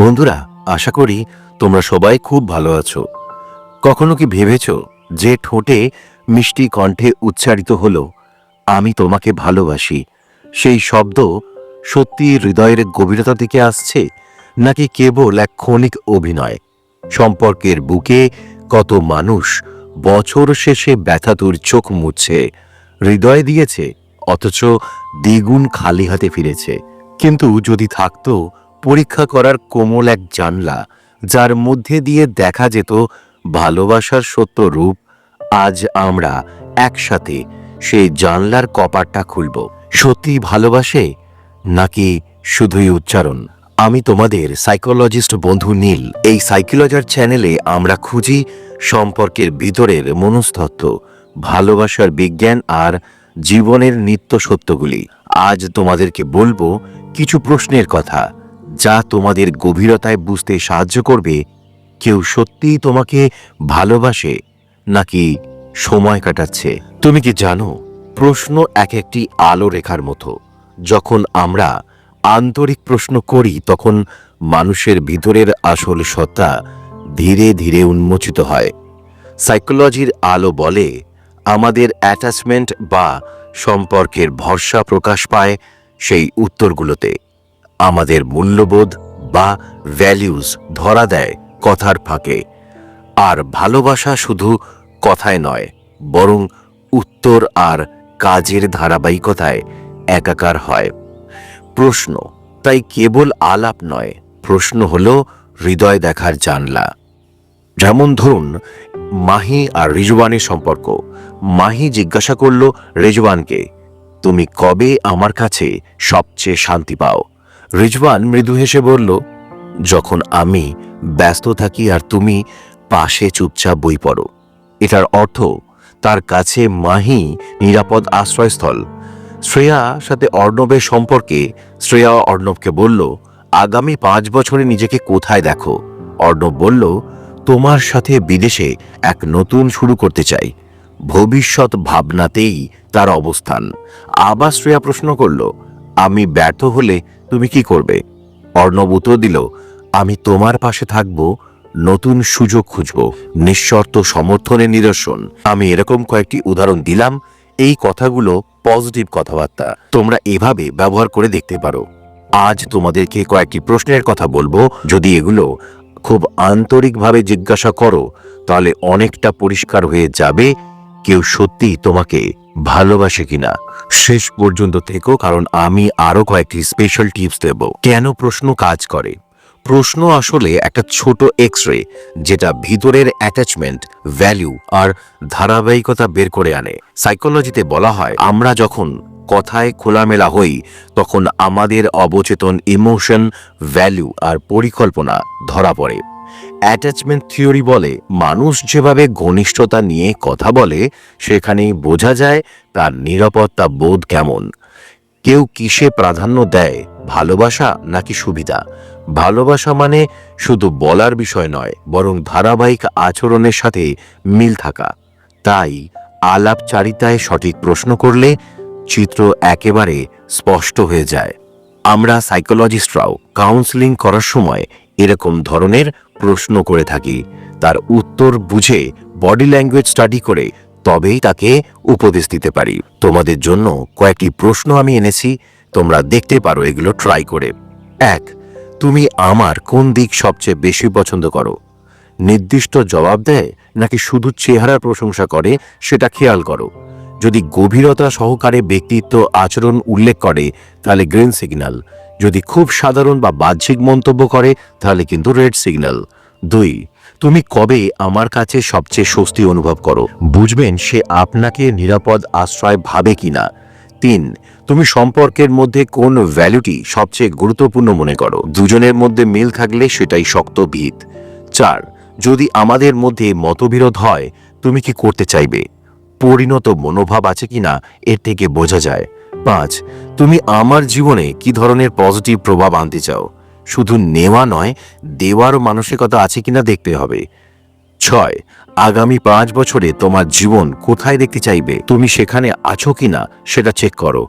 বন্ধুরা, আশা করি তোমরা সবাই খুব ভালো আছো। কখনো কি ভেবেছ যে ঠোঁটে মিষ্টি কণ্ঠে উচ্চারিত হলো, আমি তোমাকে ভালোবাসি সেই শব্দ সত্যি হৃদয়ের গভীরতা থেকে আসছে, নাকি কেবল এক ক্ষণিক অভিনয়? সম্পর্কের বুকে কত মানুষ বছর শেষে ব্যথাতুর চোখ মুছছে, হৃদয় দিয়েছে, অথচ দ্বিগুণ খালি হাতে ফিরেছে। কিন্তু যদি থাকতো পরীক্ষা করার কোমল এক জানলা, যার মধ্যে দিয়ে দেখা যেত ভালোবাসার সত্য রূপ, আজ আমরা একসাথে সেই জানলার কপাটটা খুলব। সত্যি ভালোবাসে নাকি শুধুই উচ্চারণ? আমি তোমাদের সাইকোলজিস্ট বন্ধু নীল। এই সাইকোলজার চ্যানেলে আমরা খুঁজি সম্পর্কের ভিতরের মনস্তত্ত্ব, ভালোবাসার বিজ্ঞান আর জীবনের নিত্য সত্যগুলি। আজ তোমাদেরকে বলব কিছু প্রশ্নের কথা। যা তোমাদের গভীরতায় বুঝতে সাহায্য করবে, কেউ সত্যিই তোমাকে ভালোবাসে নাকি সময় কাটাচ্ছে। তুমি কি জানো, প্রশ্ন এক একটি আলো রেখার মতো। যখন আমরা আন্তরিক প্রশ্ন করি, তখন মানুষের ভিতরের আসল সত্তা ধীরে ধীরে উন্মোচিত হয়। সাইকোলজির আলো বলে, আমাদের অ্যাটাচমেন্ট বা সম্পর্কের ভরসা প্রকাশ পায় সেই উত্তরগুলোতে। আমাদের মূল্যবোধ বা ভ্যালিউজ ধরা দেয় কথার ফাঁকে। আর ভালোবাসা শুধু কথায় নয়, বরং উত্তর আর কাজের ধারাবাহিকতায় একাকার হয়। প্রশ্ন, তাই কেবল আলাপ নয়, প্রশ্ন হল হৃদয় দেখার জানলা। যেমন ধরুন, মাহি আর রিজওয়ানের সম্পর্ক। মাহি জিজ্ঞাসা করল, রেজওয়ানকে, তুমি কবে আমার কাছে সবচেয়ে শান্তি পাও? রিজওয়ান মৃদু হেসে বলল, যখন আমি ব্যস্ত থাকি আর তুমি পাশে চুপচাপ বই পড়ো, এটার অর্থ তার কাছে মাহি নিরাপদ আশ্রয়স্থল। শ্রেয়া সাথে অর্ণবের সম্পর্কে, শ্রেয়া অর্ণবকে বলল, আগামী পাঁচ বছরে নিজেকে কোথায় দেখো? অর্ণব বলল, তোমার সাথে বিদেশে এক নতুন শুরু করতে চাই। ভবিষ্যৎ ভাবনাতেই তার অবস্থান। আবার শ্রেয়া প্রশ্ন করল, আমি ব্যর্থ হলে তুমি কি করবে? অর্ণব উত্তর দিল, আমি তোমার পাশে থাকব, নতুন সুযোগ খুঁজব, নিঃশর্ত সমর্থনের নিদর্শন। আমি এরকম কয়েকটি উদাহরণ দিলাম, এই কথাগুলো পজিটিভ কথাবার্তা। তোমরা এভাবে ব্যবহার করে দেখতে পারো। আজ তোমাদেরকে কয়েকটি প্রশ্নের কথা বলব। যদি এগুলো খুব আন্তরিকভাবে জিজ্ঞাসা করো, তাহলে অনেকটা পরিষ্কার হয়ে যাবে। কেউ সত্যি তোমাকে ভালোবাসে কিনা? শেষ পর্যন্ত থেকো, কারণ আমি আরও কয়েকটি স্পেশাল টিপস দেব। কেন প্রশ্ন কাজ করে? প্রশ্ন আসলে একটা ছোট এক্স রে যেটা ভিতরের অ্যাটাচমেন্ট ভ্যালু আর ধারাবাহিকতা বের করে আনে। সাইকোলজিতে বলা হয়, আমরা যখন কথায় খোলামেলা হই, তখন আমাদের অবচেতন ইমোশন ভ্যালু আর পরিকল্পনা ধরা পড়ে। অ্যাটাচমেন্ট থিওরি বলে, মানুষ যেভাবে ঘনিষ্ঠতা নিয়ে কথা বলে, সেখানেই বোঝা যায় তার নিরাপত্তা বোধ কেমন। কেউ কিসে প্রাধান্য দেয়, ভালোবাসা নাকি সুবিধা? ভালোবাসা মানে শুধু বলার বিষয় নয়, বরং ধারাবাহিক আচরণের সাথে মিল থাকা। তাই আলাপচারিতায় সঠিক প্রশ্ন করলে চিত্র একেবারে স্পষ্ট হয়ে যায়। আমরা সাইকোলজিস্টরাও কাউন্সেলিং করার সময় এরকম ধরনের প্রশ্ন করে থাকি। তার উত্তর বুঝে বডি ল্যাঙ্গুয়েজ স্টাডি করে তবেই তাকে উপদেশ দিতে পারি। তোমাদের জন্য কয়েকটি প্রশ্ন আমি এনেছি, তোমরা দেখতে পারো, এগুলো ট্রাই করে। এক, তুমি আমার কোন দিক সবচেয়ে বেশি পছন্দ করো? নির্দিষ্ট জবাব দেয় নাকি শুধু চেহারার প্রশংসা করে সেটা খেয়াল করো? যদি গভীরতা সহকারে ব্যক্তিত্ব আচরণ উল্লেখ করে, তাহলে গ্রিন সিগন্যাল যদি খুব সাধারণ বা বাহ্যিক মন্তব্য করে, তাহলে কিন্তু রেড সিগন্যাল। দুই, তুমি কবে আমার কাছে সবচেয়ে স্বস্তি অনুভব করো? বুঝবেন সে আপনাকে নিরাপদ আশ্রয় ভাবে কিনা। তিন, তুমি সম্পর্কের মধ্যে কোন ভ্যালুটি সবচেয়ে গুরুত্বপূর্ণ মনে করো? দুজনের মধ্যে মিল থাকলে সেটাই শক্ত ভিত চার, যদি আমাদের মধ্যে মতবিরোধ হয়, তুমি কি করতে চাইবে? পরিণত মনোভাব আছে কিনা, এর থেকে বোঝা যায়। পাঁচ, তুমি আমার জীবনে কি ধরনের পজিটিভ প্রভাব আনতে চাও? শুধু নেওয়া নয় দেওয়ারও মানসিকতা আছে কিনা দেখতে হবে। ছয়, আগামী পাঁচ বছরে তোমার জীবন কোথায় দেখতে চাইবে? তুমি সেখানে আছো কিনা সেটা চেক করো।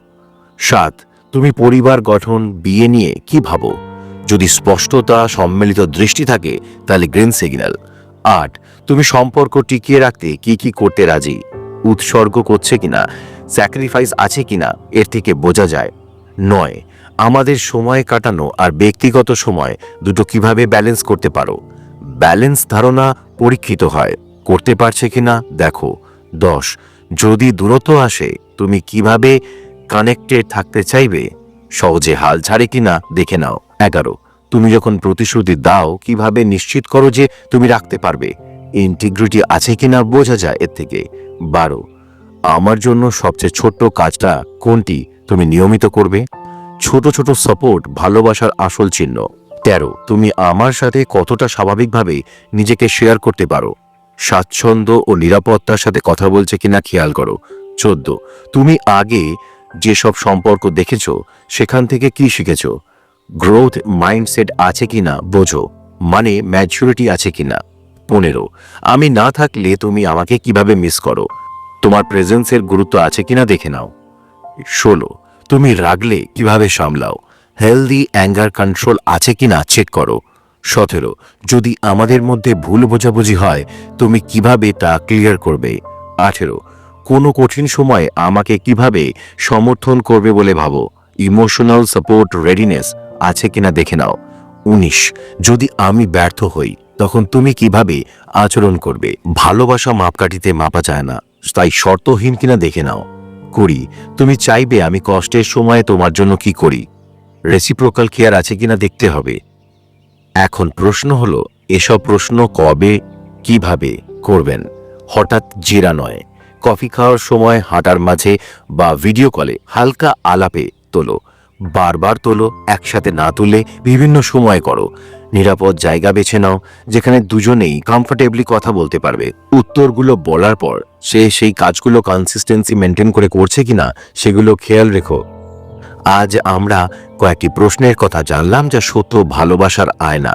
সাত, তুমি পরিবার গঠন, বিয়ে নিয়ে কি ভাবো? যদি স্পষ্টতা, সম্মিলিত দৃষ্টি থাকে, তাহলে গ্রিন সিগন্যাল আট, তুমি সম্পর্ক টিকিয়ে রাখতে কি কি করতে রাজি? উৎসর্গ করছে কিনা? স্যাক্রিফাইস আছে কিনা, এর থেকে বোঝা যায়। নয়, আমাদের সময় কাটানো আর ব্যক্তিগত সময় দুটো কীভাবে ব্যালেন্স করতে পারো? ব্যালেন্স ধারণা পরীক্ষিত হয়। করতে পারছে কিনা, দেখো। দশ, যদি দূরত্ব আসে, তুমি কীভাবে কানেক্টেড থাকতে চাইবে? সহজে হাল ছাড়ে কিনা, দেখে নাও। এগারো, তুমি যখন প্রতিশ্রুতি দাও, কীভাবে নিশ্চিত করো যে তুমি রাখতে পারবে? ইন্টিগ্রিটি আছে কিনা, বোঝা যায় এর থেকে। বারো আমার জন্য সবচেয়ে ছোট্ট কাজটা কোনটি তুমি নিয়মিত করবে? ছোট ছোট সাপোর্ট ভালোবাসার আসল চিহ্ন। তেরো, তুমি আমার সাথে কতটা স্বাভাবিকভাবে নিজেকে শেয়ার করতে পারো? স্বাচ্ছন্দ্য ও নিরাপত্তার সাথে কথা বলছে কিনা খেয়াল করো। চোদ্দ, তুমি আগে যেসব সম্পর্ক দেখেছ, সেখান থেকে কি শিখেছ? গ্রোথ মাইন্ডসেট আছে কিনা বোঝো। মানে ম্যাচুরিটি আছে কিনা? পনেরো, আমি না থাকলে তুমি আমাকে কীভাবে মিস করো? তোমার প্রেজেন্সের গুরুত্ব আছে কিনা দেখে নাও। ষোলো, তুমি রাগলে কীভাবে সামলাও? হেলদি অ্যাঙ্গার কন্ট্রোল আছে কিনা চেক করো। সতেরো, যদি আমাদের মধ্যে ভুল বোঝাবুঝি হয়, তুমি কীভাবে তা ক্লিয়ার করবে? আঠেরো, কোনো কঠিন সময় আমাকে কীভাবে সমর্থন করবে বলে ভাবো? ইমোশনাল সাপোর্ট রেডিনেস আছে কিনা দেখে নাও। উনিশ, যদি আমি ব্যর্থ হই, তখন তুমি কীভাবে আচরণ করবে? ভালোবাসা মাপকাঠিতে মাপা যায় না। তাই শর্তহীন কিনা দেখে নাও। করি তুমি চাইবে আমি কষ্টের সময়ে তোমার জন্য কি করি? রেসিপ্রোকাল কেয়ার আছে কিনা দেখতে হবে। এখন প্রশ্ন হলো, এসব প্রশ্ন কবে, কীভাবে করবেন? হঠাৎ জিরা নয়। কফি খাওয়ার সময় হাঁটার মাঝে বা ভিডিও কলে হালকা আলাপে তোলো। বারবার তোলো, একসাথে না তুলে বিভিন্ন সময় করো। নিরাপদ জায়গা বেছে নাও, যেখানে দুজনেই কমফোর্টেবলি কথা বলতে পারবে। উত্তরগুলো বলার পর, সে সেই কাজগুলো কনসিস্টেন্সি মেনটেন করে করছে কিনা, সেগুলো খেয়াল রেখো। আজ আমরা কয়েকটি প্রশ্নের কথা জানলাম যা সত্য ভালোবাসার আয়না।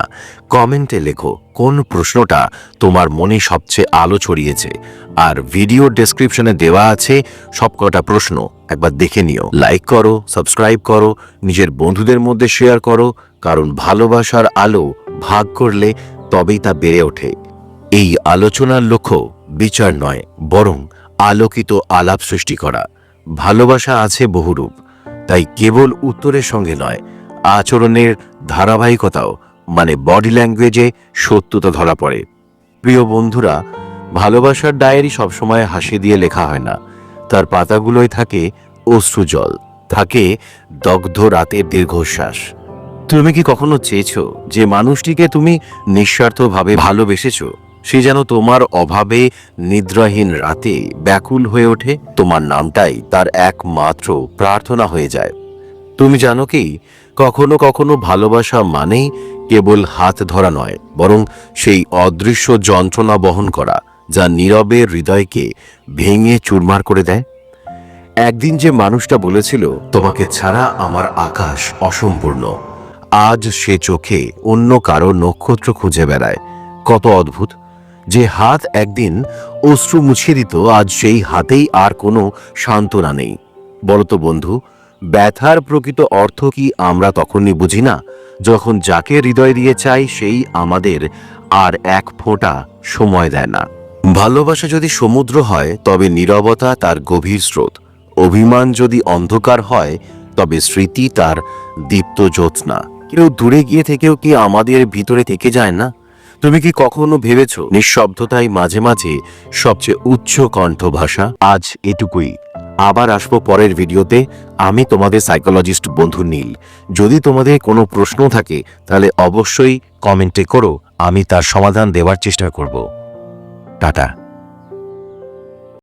কমেন্টে লেখো, কোন প্রশ্নটা তোমার মনে সবচেয়ে আলো ছড়িয়েছে? আর ভিডিও ডেসক্রিপশনে দেওয়া আছে সবকটা প্রশ্ন। একবার দেখে নিও। লাইক করো সাবস্ক্রাইব করো, নিজের বন্ধুদের মধ্যে শেয়ার করো, কারণ ভালোবাসার আলো ভাগ করলে তবেই তা বেড়ে ওঠে। এই আলোচনার লক্ষ্য বিচার নয়, বরং আলোকিত আলাপ সৃষ্টি করা। ভালোবাসা আছে বহুরূপ, তাই কেবল উত্তরের সঙ্গে নয়, আচরণের ধারাবাহিকতাও মানে বডি ল্যাঙ্গুয়েজে সত্যতা ধরা পড়ে। প্রিয় বন্ধুরা, ভালোবাসার ডায়েরি সবসময় হাসি দিয়ে লেখা হয় না। তার পাতাগুলোয় থাকে অশ্রুজল থাকে দগ্ধ রাতের দীর্ঘশ্বাস। তুমি কি কখনো চেয়েছো যে মানুষটিকে তুমি নিঃস্বার্থভাবে ভালোবেসেছ? সে যেন তোমার অভাবে নিদ্রাহীন রাতে ব্যাকুল হয়ে ওঠে? তোমার নামটাই তার একমাত্র প্রার্থনা হয়ে যায়। তুমি জানো কি, কখনো কখনো ভালোবাসা মানেই কেবল হাত ধরা নয়, বরং সেই অদৃশ্য যন্ত্রণা বহন করা। যা নীরবে হৃদয়কে ভেঙে চুরমার করে দেয়? একদিন যে মানুষটা বলেছিল, তোমাকে ছাড়া আমার আকাশ অসম্পূর্ণ। আজ সে চোখে অন্য কারও নক্ষত্র খুঁজে বেড়ায়। কত অদ্ভুত! যে হাত একদিন অশ্রু মুছিয়ে দিত, আজ সেই হাতেই আর কোনো সান্ত্বনা নেই। বলতো, বন্ধু, ব্যথার প্রকৃত অর্থ কি আমরা তখনই বুঝি না? যখন যাকে হৃদয় দিয়ে চাই, সেই আমাদের আর এক ফোঁটা সময় দেয় না। ভালোবাসা যদি সমুদ্র হয়, তবে নীরবতা তার গভীর স্রোত। অভিমান যদি অন্ধকার হয়, তবে স্মৃতি তার দীপ্ত জ্যোৎস্না। কেউ দূরে গিয়ে থেকেও কি আমাদের ভিতরে থেকে যায় না? তুমি কি কখনো ভেবেছ, নিঃশব্দতাই মাঝে মাঝে সবচেয়ে উচ্চ কণ্ঠ ভাষা আজ এটুকুই। আবার আসব পরের ভিডিওতে। আমি তোমাদের সাইকোলজিস্ট বন্ধু নীল। যদি তোমাদের কোনো প্রশ্ন থাকে, তাহলে অবশ্যই কমেন্টে করো। আমি তার সমাধান দেওয়ার চেষ্টা করব। টাটা